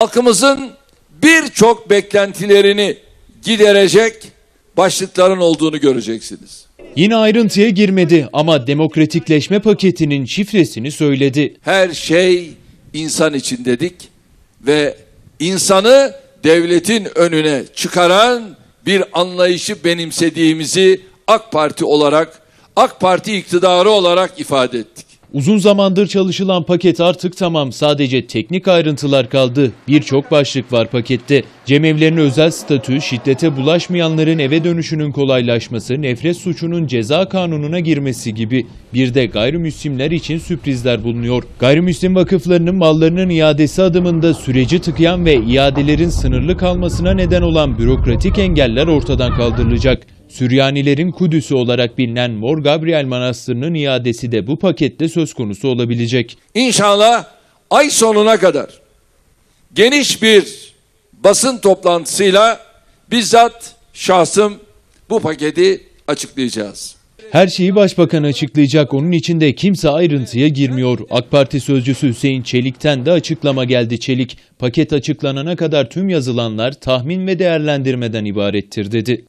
halkımızın birçok beklentilerini giderecek başlıkların olduğunu göreceksiniz. Yine ayrıntıya girmedi ama demokratikleşme paketinin şifresini söyledi. Her şey insan için dedik ve insanı devletin önüne çıkaran bir anlayışı benimsediğimizi AK Parti olarak, AK Parti iktidarı olarak ifade ettik. Uzun zamandır çalışılan paket artık tamam. Sadece teknik ayrıntılar kaldı. Birçok başlık var pakette. Cemevlerinin özel statü, şiddete bulaşmayanların eve dönüşünün kolaylaşması, nefret suçunun ceza kanununa girmesi gibi. Bir de gayrimüslimler için sürprizler bulunuyor. Gayrimüslim vakıflarının mallarının iadesi adımında süreci tıkayan ve iadelerin sınırlı kalmasına neden olan bürokratik engeller ortadan kaldırılacak. Süryanilerin Kudüs'ü olarak bilinen Mor Gabriel Manastırı'nın iadesi de bu pakette söz konusu olabilecek. İnşallah ay sonuna kadar geniş bir basın toplantısıyla bizzat şahsım bu paketi açıklayacağız. Her şeyi başbakan açıklayacak. Onun için de kimse ayrıntıya girmiyor. AK Parti sözcüsü Hüseyin Çelik'ten de açıklama geldi. Çelik, paket açıklanana kadar tüm yazılanlar tahmin ve değerlendirmeden ibarettir dedi.